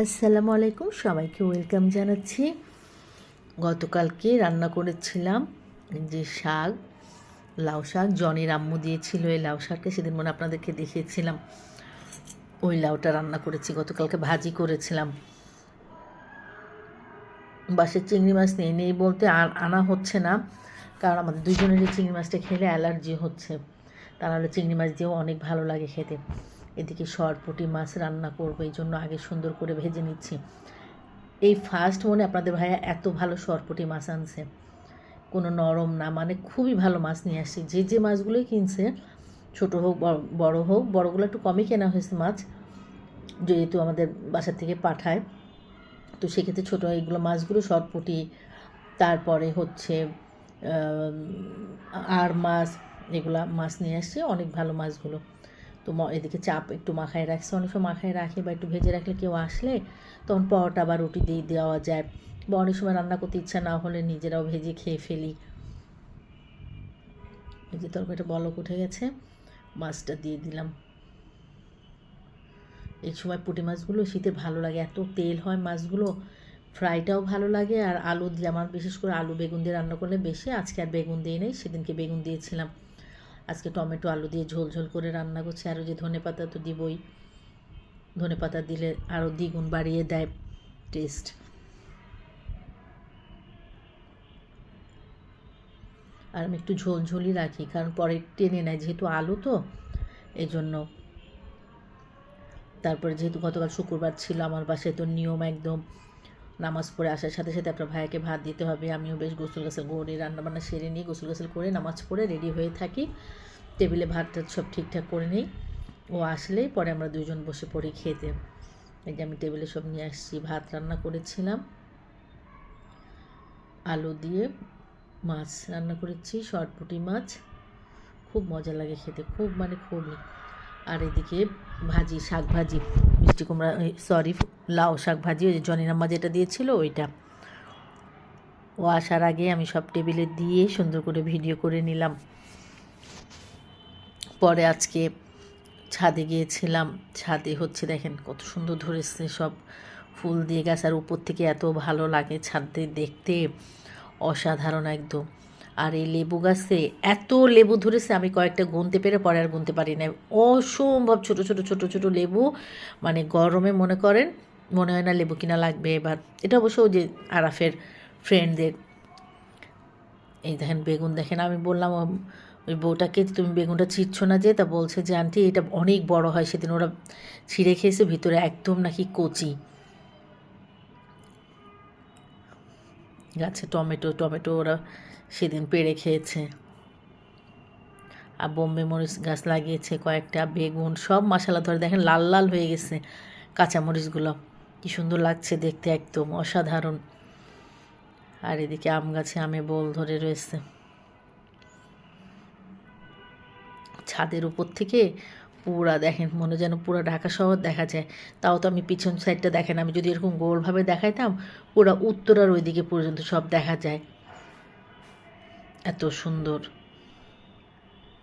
আসসালামু আলাইকুম, সবাইকে ওয়েলকাম জানাচ্ছি। গতকালকে রান্না করেছিলাম যে শাক, লাউ শাক। জনির আম্মু দিয়েছিল এই লাউ শাকটা, সেদিন মনে আপনাদেরকে দেখিয়েছিলাম। ওই লাউটা রান্না করেছি, গতকালকে ভাজি করেছিলাম। বাসের চিংড়ি মাছ নেই নেই বলতে আনা হচ্ছে না, কারণ আমাদের দুজনেরই চিংড়ি মাছটা খেলে অ্যালার্জি হচ্ছে। তা নাহলে চিংড়ি মাছ দিয়েও অনেক ভালো লাগে খেতে। এদিকে শর্টপুটি মাছ রান্না করব, এই জন্য আগে সুন্দর করে ভেজে নিচ্ছি। এই ফার্স্ট মনে আপনাদের ভাইয়া এত ভালো শর্টপুটি মাছ আনছে। কোনো নরম না মানে খুবই ভালো মাছ নিয়ে আসছি। যে যে মাছগুলোই কিনছে, ছোটো হোক, বড়- হোক, বড়গুলো একটু কমই কেনা হয়েছে মাছ, যেহেতু আমাদের বাসা থেকে পাঠায়। তো সেক্ষেত্রে ছোটো এইগুলো মাছগুলো শর্টপুটি তারপরে হচ্ছে আর মাছ এগুলা মাছ নিয়ে আসছে, অনেক ভালো মাছগুলো। তো এদিকে চাপ একটু মাখায় রাখছে। অনেক সময় মাখায় রাখে বা একটু ভেজে রাখলে কেউ আসলে তখন পরোটা বা রুটি দিয়ে দেওয়া যায় বা অনেক সময় রান্না করতে ইচ্ছা না হলে নিজেরাও ভেজে খেয়ে ফেলি। এই যে তরকারিটা বলক উঠে গেছে, মাছটা দিয়ে দিলাম। এই সময় পুঁটি মাছগুলো শীতে ভালো লাগে, এত তেল হয় মাছগুলো, ফ্রাইটাও ভালো লাগে আর আলু দিয়ে আমার বিশেষ করে আলু বেগুন দিয়ে রান্না করলে বেশি, আজকে আর বেগুন দিয়ে নেই, সেদিনকে বেগুন দিয়েছিলাম। আজকে টমেটো, আলু দিয়ে ঝোল ঝোল করে রান্না করছি। আরও যে ধনে পাতা তো দিবই। ধনে পাতা দিলে আরও দ্বিগুণ বাড়িয়ে দেয় টেস্ট আর আমি একটু ঝোল ঝোলই রাখি, কারণ পরে টেনে নেয়, যেহেতু আলু তো এই জন্য তারপরে যেহেতু গতকাল শুক্রবার ছিল, আমার বাসায় তো নিয়ম একদম নামাজ পড়ে আসার সাথে সাথে আপনার ভাইয়াকে ভাত দিতে হবে। আমিও বেশ গোসল গাছল করে রান্নাবান্না সেরে নিই, গোসল গাছল করে নামাজ পড়ে রেডি হয়ে থাকি। টেবিলে ভাত সব ঠিকঠাক করে নিই। ও আসলেই পরে আমরা দুজন বসে পড়ি খেতে। এই যে আমি টেবিলে সব নিয়ে আসছি, ভাত রান্না করেছিলাম। আলু দিয়ে মাছ রান্না করেছি শর্টপুটি মাছ। খুব মজা লাগে খেতে, খুব মানে খুবই আর এদিকে ভাজি, শাক ভাজি, মিষ্টি কুমড়া সরি লাউ শাক ভাজি, ওই যে জনিনাম্মা যেটা দিয়েছিল ওইটা। ও আসার আগে আমি সব টেবিলে দিয়ে সুন্দর করে ভিডিও করে নিলাম। পরে আজকে ছাদে গিয়েছিলাম। ছাদে হচ্ছে দেখেন কত সুন্দর ধরেছে সব ফুল দিয়ে গাছ, আর উপর থেকে এত ভালো লাগে ছাদে দেখতে। অসাধারণ একদম। আর এই লেবু গাছে এত লেবু ধরেছে, আমি কয়েকটা গুনতে পেরে পরে আর গুনতে পারি না অসম্ভব ছোট ছোট ছোট ছোট লেবু। মানে গরমে মনে করেন, মনে হয় না লেবু কিনা লাগবে এবার এটা অবশ্য যে আরাফের ফ্রেন্ডদের এই দেখেন বেগুন, দেখেন আমি বললাম ওই বউটাকে তুমি বেগুনটা ছিঁড়ছো না যে? তা বলছে যে, আন্টি, এটা অনেক বড় হয়, সেদিন ওরা ছিঁড়ে খেয়েছে, ভিতরে একদম নাকি কচি। গাছে টমেটো টমেটো ওরা সেদিন পেড়ে খেয়েছে। আর বোম্বে মরিচ গাছ লাগিয়েছে, কয়েকটা বেগুন, সব মশালা ধরে। দেখেন, লাল লাল হয়ে গেছে কাঁচা মরিচগুলো কি সুন্দর লাগছে দেখতে একদম অসাধারণ। আর এদিকে আম গাছে আমে বোল ধরে রয়েছে। ছাদের উপর থেকে পুরা, দেখেন, মনে যেন পুরো ঢাকা শহর দেখা যায়। তাও তো আমি পিছন সাইডটা দেখেন। আমি যদি এরকম গোলভাবে দেখাইতাম, পুরো উত্তরার ওইদিকে পর্যন্ত সব দেখা যায়। এত সুন্দর।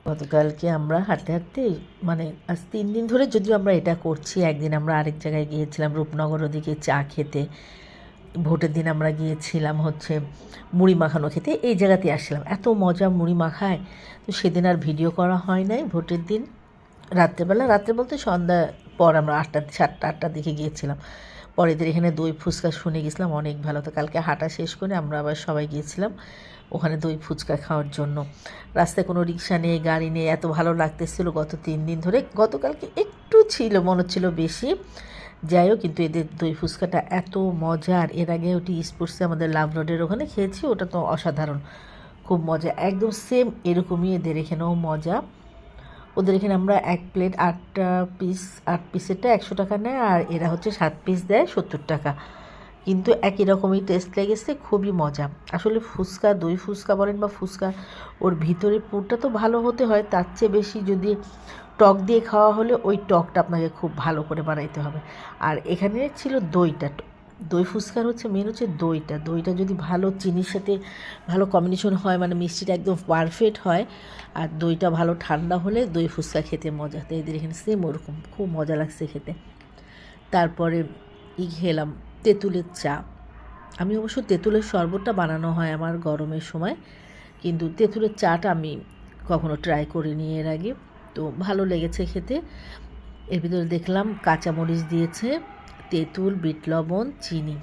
গতকালকে আমরা হাঁটতে হাঁটতে মানে আজ তিন দিন ধরে যদিও আমরা এটা করছি, একদিন আমরা আরেক জায়গায় গিয়েছিলাম, রূপনগর ওদিকে চা খেতে। ভোটের দিন আমরা গিয়েছিলাম হচ্ছে মুড়ি মাখানো খেতে, এই জায়গাতে আসছিলাম। এত মজা মুড়ি মাখায়। তো সেদিন আর ভিডিও করা হয় নাই ভোটের দিন। রাত্রেবেলা, রাত্রে বলতে সন্ধ্যা পর আমরা আটটা, সাতটা, আটটার দিকে গিয়েছিলাম। পরেদের এখানে দই ফুচকা শুনে গেছিলাম, অনেক ভালো। তো কালকে হাঁটা শেষ করে আমরা আবার সবাই গিয়েছিলাম। ওখানে দই ফুচকা খাওয়ার জন্য। রাস্তায় কোনো রিক্সা নেই, গাড়ি নেই, এত ভালো লাগতেছিল গত তিন দিন ধরে। গতকালকে একটু ছিল, মনে হচ্ছিল বেশি। যাই হোক, কিন্তু এদের দই ফুচকাটা এত মজার এর আগে ওটি স্পোর্টসে আমাদের লাভ রোডের ওখানে খেয়েছি, ওটা তো অসাধারণ। খুব মজা, একদম সেম এরকমই এদের, এখানেও মজা। ওদের এখানে আমরা এক প্লেট আটটা পিস আট পিসেরটা একশো টাকা নেয়, আর এরা হচ্ছে সাত পিস দেয় সত্তর টাকা। কিন্তু একই রকমই টেস্ট লেগেছে, খুবই মজা। আসলে ফুচকা, দই ফুচকা বলেন বা ফুচকা, ওর ভিতরে পুরটা তো ভালো হতে হয়, তার চেয়ে বেশি যদি টক দিয়ে খাওয়া হলে ওই টকটা আপনাকে খুব ভালো করে বানাইতে হবে। আর এখানে ছিল দইটা, দই ফুচকার হচ্ছে মেন হচ্ছে দইটা। দইটা যদি ভালো চিনির সাথে ভালো কম্বিনেশন হয় মানে মিষ্টিটা একদম পারফেক্ট হয়, আর দইটা ভালো ঠান্ডা হলে দই ফুচকা খেতে মজা। তো এদের এখানে সেম ওরকম, খুব মজা লাগছে খেতে। তারপরে ই খেলাম তেঁতুলের চা। আমি অবশ্য তেঁতুলের শরবতটা বানানো হয় আমার গরমের সময়, কিন্তু তেঁতুলের চাটা আমি কখনো ট্রাই করিনি এর আগে। তো ভালো লেগেছে খেতে। এর ভিতরে দেখলাম কাঁচামরিচ দিয়েছে, তেঁতুল, বিট লবণ, চিনি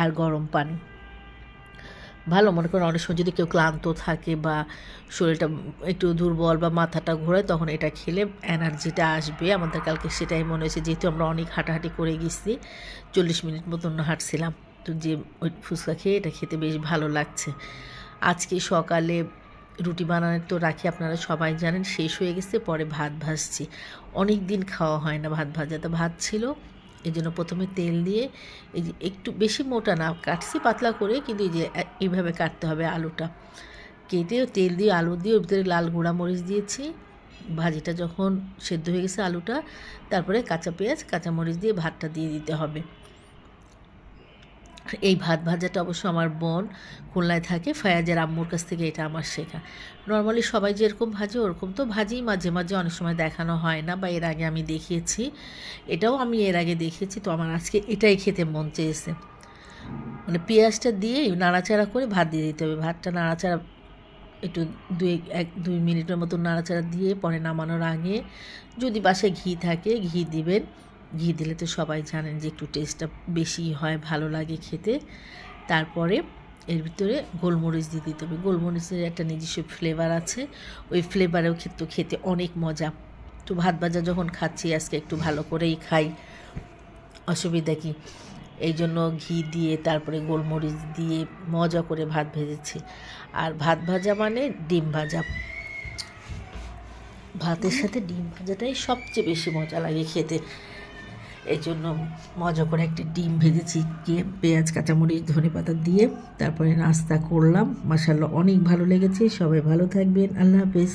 আর গরম পানি। ভালো, মনে করেন অনেক সময় যদি কেউ ক্লান্ত থাকে বা শরীরটা একটু দুর্বল বা মাথাটা ঘোরায়, তখন এটা খেলে এনার্জিটা আসবে। আমাদের কালকে সেটাই মনে হয়েছে, যেহেতু আমরা অনেক হাঁটাহাঁটি করে গেছি, চল্লিশ মিনিট মতন হাঁটছিলাম। তো যে ওই ফুচকা খেয়ে এটা খেতে বেশ ভালো লাগছে। আজকে সকালে রুটি বানানোর তো রাখি, আপনারা সবাই জানেন, শেষ হয়ে গেছে, পরে ভাত ভাজছি। অনেক দিন খাওয়া হয় না ভাত ভাজা। তো ভাত ছিল এই জন্য প্রথমে তেল দিয়ে এই যে একটু বেশি মোটা না, কাটছি পাতলা করে, কিন্তু এই যে এইভাবে কাটতে হবে আলুটা। কেটে তেল দিয়ে আলু দিয়ে ওর ভিতরে লাল গুঁড়া মরিচ দিয়েছি। ভাজিটা যখন সেদ্ধ হয়ে গেছে আলুটা, তারপরে কাঁচা পেঁয়াজ, কাঁচা মরিচ দিয়ে ভাতটা দিয়ে দিতে হবে। এই ভাত ভাজাটা অবশ্য আমার বোন খুলনায় থাকে, ফায়াজের আম্মুর কাছ থেকে এটা আমার শেখা। নর্মালি সবাই যেরকম ভাজে, ওরকম তো ভাজিই মাঝে মাঝে অনেক সময় দেখানো হয় না বা এর আগে আমি দেখিয়েছি। এটাও আমি এর আগে দেখিয়েছি, তো আমার আজকে এটাই খেতে মন চেয়েছে। মানে পেঁয়াজটা দিয়ে নাড়াচাড়া করে ভাত দিয়ে দিতে হবে। ভাতটা নাড়াচাড়া একটু দুই, এক, দুই মিনিটের মতো নাড়াচাড়া দিয়ে পরে নামানোর আগে যদি বাসায় ঘি থাকে, ঘি দিবেন। ঘি দিলে তো সবাই জানেন যে একটু টেস্টটা বেশি হয়, ভালো লাগে খেতে। তারপরে এর ভিতরে গোলমরিচ দিয়ে দিতে হবে। গোলমরিচের একটা নিজস্ব ফ্লেভার আছে। ওই ফ্লেভারেও কিন্তু খেতে অনেক মজা। তো ভাত ভাজা যখন খাচ্ছি, আজকে একটু ভালো করেই খাই। অসুবিধা কি? এই জন্য ঘি দিয়ে, তারপরে গোলমরিচ দিয়ে মজা করে ভাত ভেজেছি। আর ভাত ভাজা মানে ডিম ভাজা। ভাতের সাথে ডিম ভাজাটাই সবচেয়ে বেশি মজা লাগে খেতে। এই জন্য মজা করে একটি ডিম ভেজেছি গিয়ে পেঁয়াজ, কাঁচামরিচ ধনে পাতা দিয়ে। তারপরে নাস্তা করলাম। মাসাল্লাহ অনেক ভালো লেগেছে। সবাই ভালো থাকবেন। আল্লাহ হাফেজ।